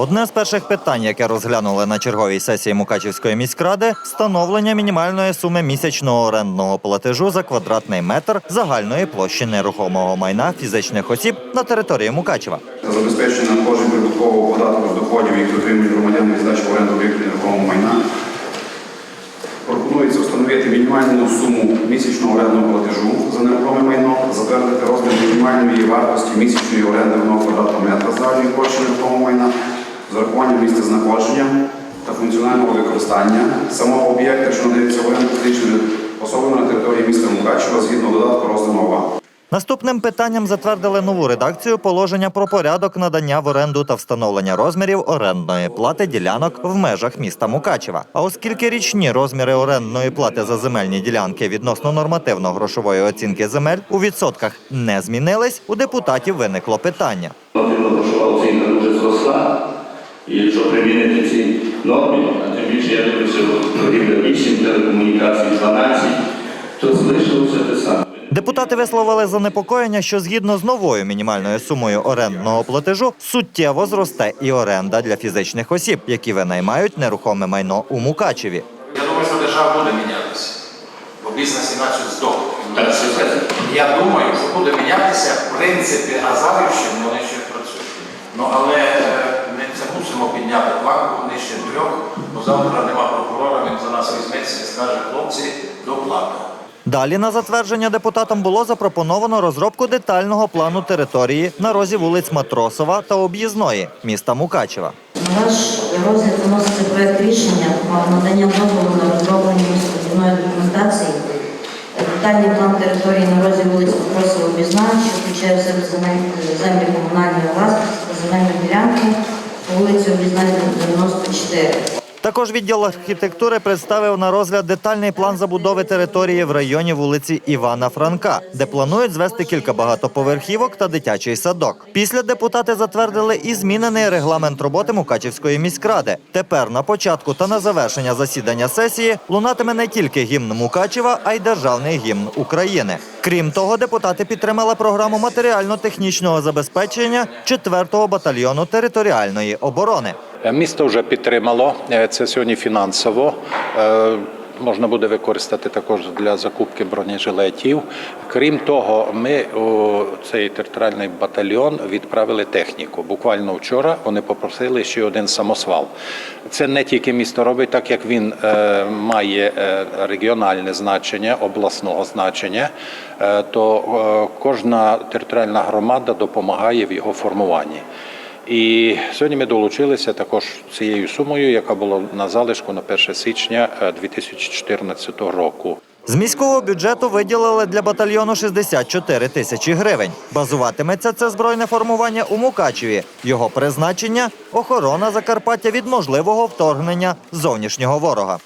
Одне з перших питань, яке розглянули на черговій сесії Мукачівської міськради, встановлення мінімальної суми місячного орендного платежу за квадратний метр загальної площі нерухомого майна фізичних осіб на території Мукачева. забезпечення надходжень прибуткового податку з доходів, які отримують громадяни від здачі в оренду об'єктів нерухомого майна. Пропонується встановити мінімальну суму місячного орендного платежу за нерухоме майно, затвердити розмір мінімальної вартості місячної оренди одного квадратного метра загальної площі нерухомого майна з урахуванням місця знаходження та функціонального використання самого об'єкта, що надається в оренду фізичними особами на території міста Мукачева згідно додатку розділу ОВА. Наступним питанням затвердили нову редакцію положення про порядок надання в оренду та встановлення розмірів орендної плати ділянок в межах міста Мукачева. А оскільки річні розміри орендної плати за земельні ділянки відносно нормативно-грошової оцінки земель у відсотках не змінились, у депутатів виникло питання. Нормативна грошова оцінка дуже зросла. І якщо примінити ці норми, а тим більше я дивлюся торгівля 8, телекомунікації 12, то залишилося те саме. Депутати висловили занепокоєння, що згідно з новою мінімальною сумою орендного платежу суттєво зросте і оренда для фізичних осіб, які винаймають нерухоме майно у Мукачеві. Я думаю, що держава буде мінятися, бо бізнес інакше здохне. Це. Я думаю, що буде мінятися в принципі, а зараз ще вони ще працюють. Ну але е, ми це мусимо підняти планку нижче трьох, бо завтра нема прокурора, він за нас візьметься і скаже, хлопці, доплата. Далі на затвердження депутатам було запропоновано розробку детального плану території на розі вулиць Матросова та Об'їзної міста Мукачева. На ваш розгляд виноситься проект рішення про надання дозволу на розроблення містобудівної документації. Детальний план території на розі вулиць Матросова Обізна, що включає в себе землі комунальної власності та земельні ділянки по вулиці Обізна 94. Також відділ архітектури представив на розгляд детальний план забудови території в районі вулиці Івана Франка, де планують звести кілька багатоповерхівок та дитячий садок. Після депутати затвердили і змінений регламент роботи Мукачівської міськради. Тепер на початку та на завершення засідання сесії лунатиме не тільки гімн Мукачева, а й державний гімн України. Крім того, депутати підтримали програму матеріально-технічного забезпечення 4-го батальйону територіальної оборони. Е, Місто вже підтримало е, це сьогодні фінансово. Е, Можна буде використати також для закупки бронежилетів. Крім того, ми у цей територіальний батальйон відправили техніку. Буквально вчора вони попросили ще один самосвал. Це не тільки місто робить, так як він має регіональне значення, обласного значення, то кожна територіальна громада допомагає в його формуванні. І сьогодні ми долучилися також цією сумою, яка була на залишку на 1 січня е, 2014 року. З міського бюджету виділили для батальйону 64 тисячі гривень. Базуватиметься це збройне формування у Мукачеві. Його призначення охорона Закарпаття від можливого вторгнення зовнішнього ворога.